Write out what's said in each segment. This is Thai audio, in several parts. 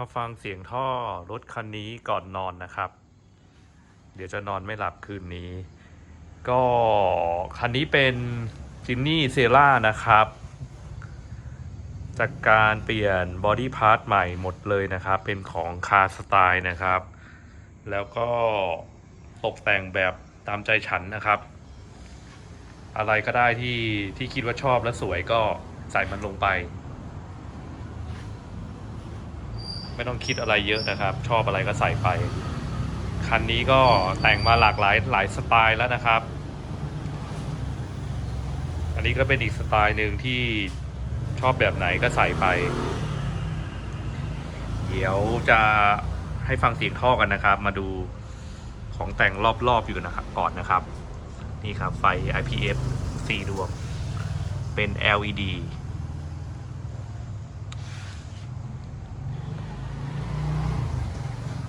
มาฟังเสียงท่อรถคันนี้ก่อนนอนนะครับ เดี๋ยวจะนอนไม่หลับคืนนี้ ก็คันนี้เป็นจินนี่เซล่านะครับ จากการเปลี่ยนบอดี้พาร์ทใหม่หมดเลยนะครับ เป็นของคาสไตล์นะครับ แล้วก็ตกแต่งแบบตามใจฉันนะครับ อะไรก็ได้ที่ที่คิดว่าชอบและสวยก็ใส่มันลงไป ไม่ต้องคิดอะไรเยอะนะครับ ชอบอะไรก็ใส่ไป คันนี้ก็แต่งมาหลากหลายหลายสไตล์แล้วนะครับ อันนี้ก็เป็นอีกสไตล์หนึ่งที่ชอบแบบไหนก็ใส่ไป เดี๋ยวจะให้ฟังเสียงท่อกันนะครับ มาดูของแต่งรอบๆอยู่นะครับก่อนนะครับ นี่ครับไฟ IPF 4 ดวง เป็น LED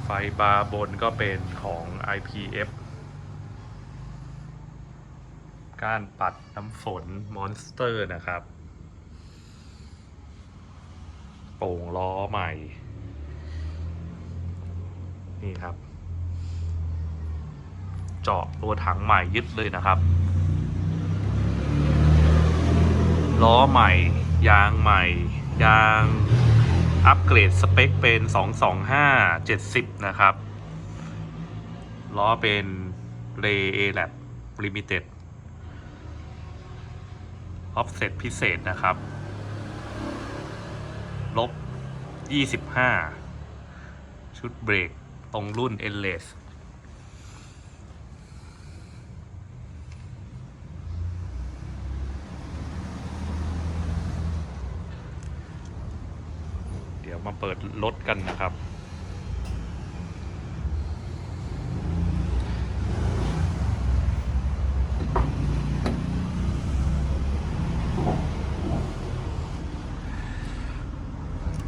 ไฟบาร์บนก็เป็นของ IPF ก้านปัดน้ำฝนมอนสเตอร์นะครับ โป่งล้อใหม่ นี่ครับ เจาะตัวถังใหม่ยึดเลยนะครับ ล้อใหม่ ยางใหม่ ยาง อัปเกรดสเปคเป็น 225 70 นะครับ ล้อเป็น Ray A Lab Limited Offset พิเศษนะครับ ลบ 25 ชุดเบรกตรงรุ่น e l s เดี๋ยวมาเปิดรถกันนะครับ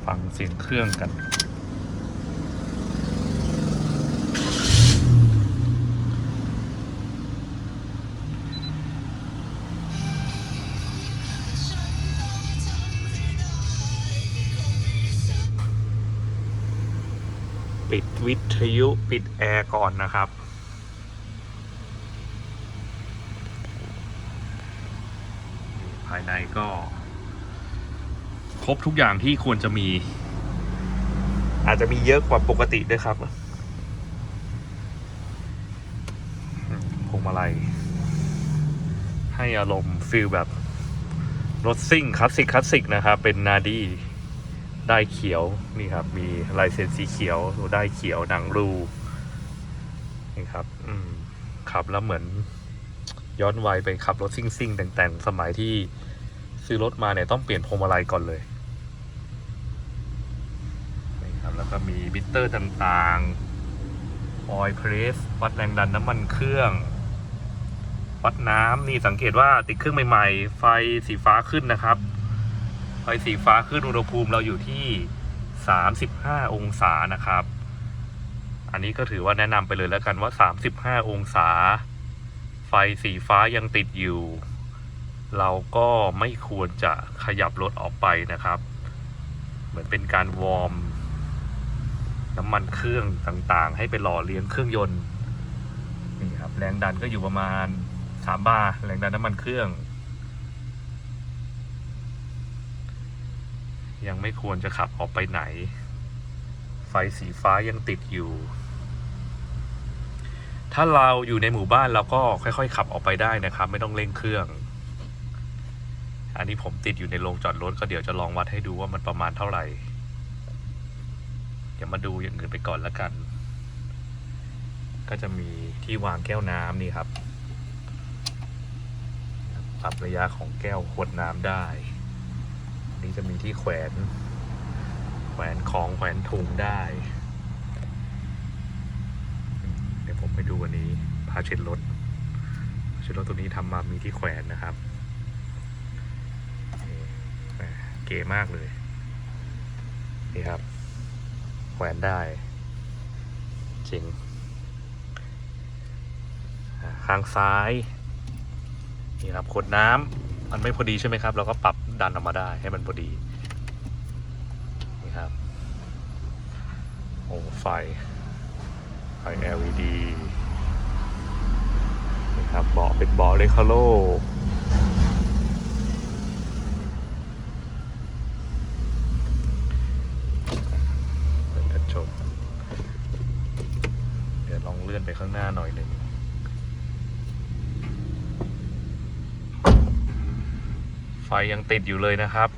ฟังเสียงเครื่องกัน ปิดวิทยุปิดแอร์ก่อนนะครับ ภายในก็ ครบทุกอย่างที่ควรจะมี อาจจะมีเยอะกว่าปกติด้วยครับพวงมาลัยให้อารมณ์ฟิลแบบรถซิ่งคลาสสิกคลาสสิกนะครับ เป็นนาดี ได้เขียวนี่ครับ มีลายเซ็นสีเขียวได้เขียวหนังรูนี่ครับ อืมขับแล้วเหมือนย้อนวัยไปขับรถซิ่งซิ่งๆแต่งๆ สมัยที่ซื้อรถมาเนี่ยต้องเปลี่ยนพวงมาลัยก่อนเลยนี่ครับ แล้วก็มีบิตเตอร์ต่างๆออยเพรสวัดแรงดันน้ำมันเครื่องวัดน้ำนี่สังเกตว่าติดเครื่องใหม่ ๆ ไฟสีฟ้าขึ้นนะครับ ไฟสีฟ้าขึ้นอุณหภูมิเราอยู่ที่ 35 องศานะครับ อันนี้ก็ถือว่าแนะนำไปเลยแล้วกันว่า 35 องศา ไฟสีฟ้ายังติดอยู่ เราก็ไม่ควรจะขยับรถออกไปนะครับ เหมือนเป็นการวอร์มน้ำมันเครื่องต่างๆ ให้ไปหล่อเลี้ยงเครื่องยนต์นี่ครับแรงดันก็อยู่ประมาณ3บาร์แรงดันน้ำมันเครื่อง ยังไม่ควรจะขับออกไปไหน ไฟสีฟ้ายังติดอยู่ ถ้าเราอยู่ในหมู่บ้านเราก็ค่อยๆ ขับออกไปได้นะครับ ไม่ต้องเร่งเครื่อง อันนี้ผมติดอยู่ในโรงจอดรถก็เดี๋ยวจะลองวัดให้ดูว่ามันประมาณเท่าไหร่ เดี๋ยวมาดูอย่างอื่นไปก่อนแล้วกัน ก็จะมีที่วางแก้วน้ำนี่ครับปรับระยะของแก้วขวดน้ำได้ นี่จะมีที่แขวน แขวนของแขวนถุงได้ เดี๋ยวผมไปดูวันนี้พาเช็ดรถเช็ดรถตัวนี้ทำมามีที่แขวนนะครับเก๋มากเลย นี่ครับ แขวนได้เจ๋งข้างซ้าย นี่ครับขวดน้ำมันไม่พอดีใช่ไหมครับ เราก็ปรับ ดันออกมาได้ให้มันพอดีนี่ครับโอ้ไฟ ไฟ LED นะครับเบาะเป็นเบาะเลคาโลเปิดกระจกเดี๋ยวลองเลื่อนไปข้างหน้าหน่อยหนึ่ง ไฟยังติดอยู่เลยนะครับ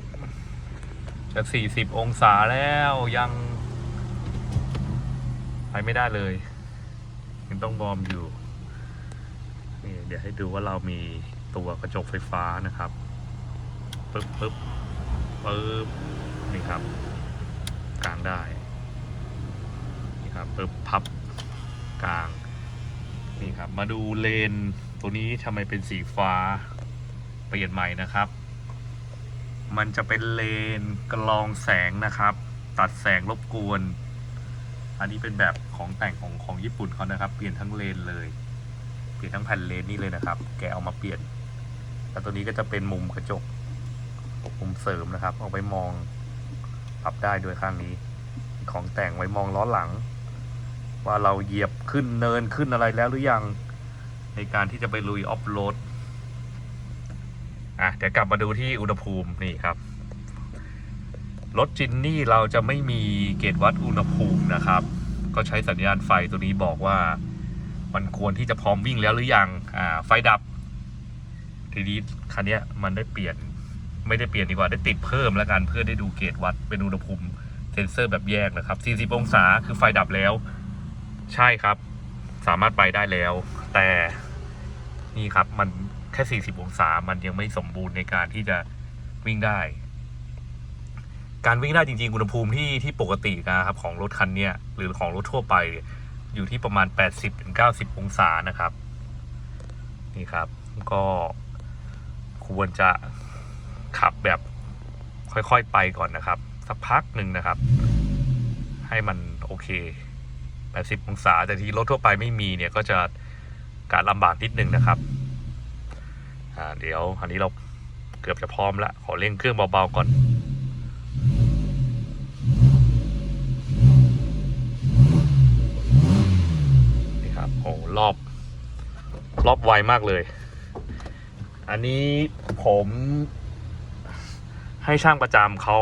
จะ40 องศาแล้วยัง ไปไม่ได้เลย ยังต้องวอมอยู่นี่เดี๋ยวให้ดูว่าเรามีตัวกระจกไฟฟ้านะครับปึ๊บปึ๊บปึ๊บนี่ครับกลางได้นี่ครับปึ๊บพับกลางนี่ครับมาดูเลนตัวนี้ทำไมเป็นสีฟ้าเปลี่ยนใหม่นะครับ มันจะเป็นเลนกรองแสงนะครับ ตัดแสงรบกวน อันนี้เป็นแบบของแต่งของของญี่ปุ่นเขานะครับ เปลี่ยนทั้งเลนเลย เปลี่ยนทั้งแผ่นเลนนี่เลยนะครับ แกเอามาเปลี่ยน แล้วตัวนี้ก็จะเป็นมุมกระจกมุมเสริมนะครับ เอาไว้มองปรับได้ด้วยข้างนี้ ของแต่งไว้มองล้อหลัง ว่าเราเหยียบขึ้นเนินขึ้นอะไรแล้วหรือยัง ในการที่จะไปลุยออฟโรด อะเดี๋ยวกลับมาดูที่อุณหภูมินี่ครับ รถจินนี่เราจะไม่มีเกจวัดอุณหภูมินะครับ ก็ใช้สัญญาณไฟตัวนี้บอกว่า มันควรที่จะพร้อมวิ่งแล้วหรือยังอ่าไฟดับ ทีนี้คันนี้มันได้เปลี่ยนไม่ได้เปลี่ยนดีกว่าได้ติดเพิ่มแล้วกันเพื่อได้ดูเกจวัดเป็นอุณหภูมิเซนเซอร์แบบแยกนะครับ 40 องศาคือไฟดับแล้ว ใช่ครับ สามารถไปได้แล้ว แต่นี่ครับมัน แค่ 40 องศา มันยังไม่สมบูรณ์ในการที่จะวิ่งได้ การวิ่งได้จริงๆ อุณหภูมิที่ที่ปกตินะครับของรถคันเนี้ยหรือของรถทั่วไป อยู่ที่ประมาณ 80-90 องศานะครับ นี่ครับ ก็ควรจะขับแบบค่อยๆไปก่อนนะครับ สักพักหนึ่งนะครับ ให้มันโอเค 80 องศา แต่ที่รถทั่วไปไม่มีเนี่ยก็จะการลำบากนิดนึงนะครับ อ่าเดี๋ยวอันนี้เราเกือบจะพร้อมแล้วขอเร่งเครื่องเบาๆก่อนนี่ครับโอ้รอบ รอบไวมากเลย อันนี้ผมให้ช่างประจำเขา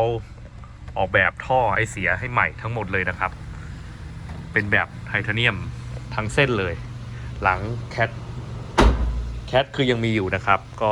ออกแบบท่อไอเสียให้ใหม่ทั้งหมดเลยนะครับ เป็นแบบไทเทเนียมทั้งเส้นเลย หลังแคท แคทคือยังมีอยู่นะครับก็